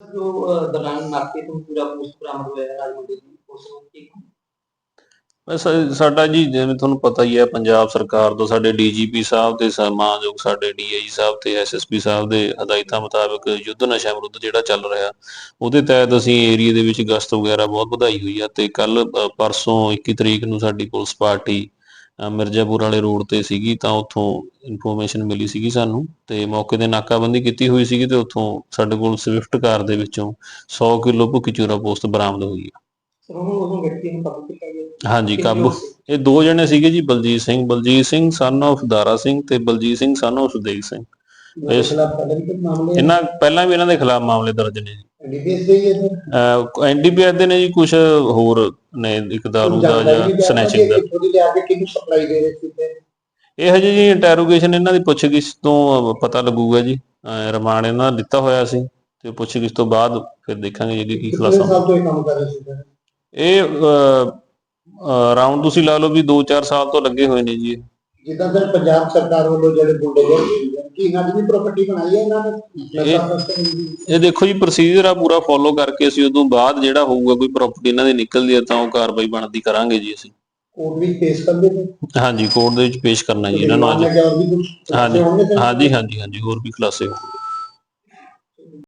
ਜੋ ਅਹ, ਦੌਰਾਨ ਤੋਂ ਪੂਰਾ ਪੋਸਟ ਬਰਾਮਦ ਹੋਇਆ ਹੈ ਰਾਜਮੰਡੀ ਦੀ ਉਸ ਨੂੰ ਕੀ ਬਸ ਸਾਡਾ ਜੀ ਜਿਵੇਂ ਤੁਹਾਨੂੰ ਪਤਾ ਹੀ ਹੈ ਪੰਜਾਬ ਸਰਕਾਰ ਤੋਂ ਸਾਡੇ ਡੀਜੀਪੀ ਸਾਹਿਬ ਤੇ ਸਨਮਾਨਯੋਗ ਸਾਡੇ ਡੀਆਈ ਸਾਹਿਬ ਤੇ ਐਸਐਸਪੀ ਸਾਹਿਬ ਦੇ ਹਦਾਇਤਾਂ ਮੁਤਾਬਕ ਯੁੱਧ ਨਸ਼ਾ ਵਿਰੁੱਧ ਜਿਹੜਾ ਚੱਲ ਰਿਹਾ ਉਹਦੇ ਤਹਿਤ ਅਸੀਂ ਏਰੀਆ ਦੇ ਵਿੱਚ ਗਸ਼ਤ ਵਗੈਰਾ ਬਹੁਤ ਵਧਾਈ ਹੋਈ ਆ ਤੇ ਕੱਲ ਪਰਸੋਂ 21 ਤਰੀਕ ਨੂੰ ਸਾਡੀ ਪੁਲਿਸ ਪਾਰਟੀ ਮਿਰਜ਼ਾਪੁਰ ਵਾਲੇ ਰੋਡ ਤੇ ਸੀਗੀ ਤਾਂ ਉੱਥੋਂ ਇਨਫੋਰਮੇਸ਼ਨ ਮਿਲੀ ਸੀਗੀ ਸਾਨੂੰ ਤੇ ਮੌਕੇ ਤੇ ਨਾਕਾਬੰਦੀ ਕੀਤੀ ਹੋਈ ਸੀਗੀ ਤੇ ਉੱਥੋਂ ਸਾਡੇ ਕੋਲ ਸਵਿਫਟ ਕਾਰ ਦੇ ਵਿੱਚੋਂ 100 ਕਿਲੋ ਭੁੱਕੀ ਚੂਰਾ ਪੋਸਟ ਬਰਾਮਦ ਹੋਈ ਆ। ਸਰ ਉਹਨੂੰ ਉਦੋਂ ਵਿਅਕਤੀ ਨੂੰ ਕਾਬੂ ਕੀਤਾ ਗਿਆ? ਹਾਂਜੀ ਕਾਬੂ? ਇਹ ਦੋ ਜਣੇ ਸੀਗੇ ਜੀ ਬਲਜੀਤ ਸਿੰਘ ਬਲਜੀਤ ਸਿੰਘ ਸਨ of ਦਾਰਾ ਸਿੰਘ ਤੇ ਬਲਜੀਤ ਸਿੰਘ ਸਨ of ਸੁਦੇਵ ਸਿੰਘ। ਇਹਨਾਂ ਪਹਿਲਾਂ ਵੀ ਇਹਨਾਂ ਪਹਿਲਾਂ ਵੀ ਇਹਨਾਂ ਦੇ ਖਿਲਾਫ ਮਾਮਲੇ ਦਰਜ ਨੇ ਜੀ। ਐਨਡੀਪੀਐਸ ਦੇ ਹੀ ਹੈ ਸਰ ਐਨਡੀਪੀਐਸ ਦੇ ਨੇ ਜੀ ਕੁਝ ਹੋਰ ਨੇ ਇੱਕ ਦਾਰੂ ਦਾ ਜਾਂ ਸਨੈਚਿੰਗ ਦਾ। ਥੋੜੀ ਲਿਆ ਕੇ ਕਿਹਨੂੰ ਸਪਲਾਈ ਦੇ ਰਹੇ ਸੀ ਤੇ? ਇਹ ਹਜੇ ਜੀ ਇੰਟਰੋਗੇਸ਼ਨ ਇਹਨਾਂ ਦੀ ਪੁੱਛਗਿੱਛ ਤੋਂ ਪਤਾ ਲੱਗੂਗਾ ਜੀ। ਅਹ ਰਿਮਾਂਡ ਇਹਨਾਂ ਦਾ ਦਿੱਤਾ ਹੋਇਆ ਸੀ ਤੇ ਪੁੱਛਗਿੱਛ ਤੋਂ ਬਾਅਦ ਫਿਰ ਦੇਖਾਂਗੇ ਜੀ ਕੀ ਖੁਲਾਸਾ ਹੁੰਦਾ। ਤੋਂ ਇਹ ਕੰਮ ਕਰ ਰਹੇ ਸੀ ਸਰ ਇਹ ਰਾਉਂਡ ਤੁਸੀਂ ਲਾ ਲਓ ਵੀ 2-4 ਸਾਲ ਤੋਂ ਲੱਗੇ ਹੋਏ ਨੇ ਜੀ ਇਹ। ਜਿੱਦਾਂ ਸਰ ਪੰਜਾਬ ਸਰਕਾਰ ਵੱਲੋਂ ਜਿਹੜੇ ਗੁੰਡੇ ਜਿਹੜੇ ਕੀ ਇਹਨਾਂ ਦੀ ਪ੍ਰਾਪਰਟੀ ਬਣਾਈ ਹੈ ਇਹਨਾਂ ਨੇ? ਇਹ- ਦੇਖੋ ਜੀ ਪ੍ਰੋਸੀਜਰ ਆ ਪੂਰਾ ਫੋਲੋ ਕਰਕੇ ਅਸੀਂ ਉਦੋਂ ਬਾਅਦ ਜਿਹੜਾ ਹੋਊਗਾ ਕੋਈ ਪ੍ਰਾਪਰਟੀ ਇਹਨਾਂ ਦੀ ਨਿਕਲਦੀ ਹੈ ਤਾਂ ਉਹ ਕਾਰਵਾਈ ਬਣਦੀ ਕਰਾਂਗੇ ਜੀ ਅਸੀਂ। ਕੋਰਟ ਵਿੱਚ ਪੇਸ਼ ਕਰਦੇ ਨੇ ਹਾਂਜੀ ਕੋਰਟ ਦੇ ਵਿੱਚ ਪੇਸ਼ ਕਰਨਾ ਜੀ ਇਹਨਾਂ ਨੂੰ ਅੱਜ। ਹਾਂਜੀ? ਹਾਂਜੀ ਹਾਂਜੀ ਹਾਂਜੀ ਹੋਰ ਵੀ ਖੁਲਾਸੇ ਹੋਣਗੇ।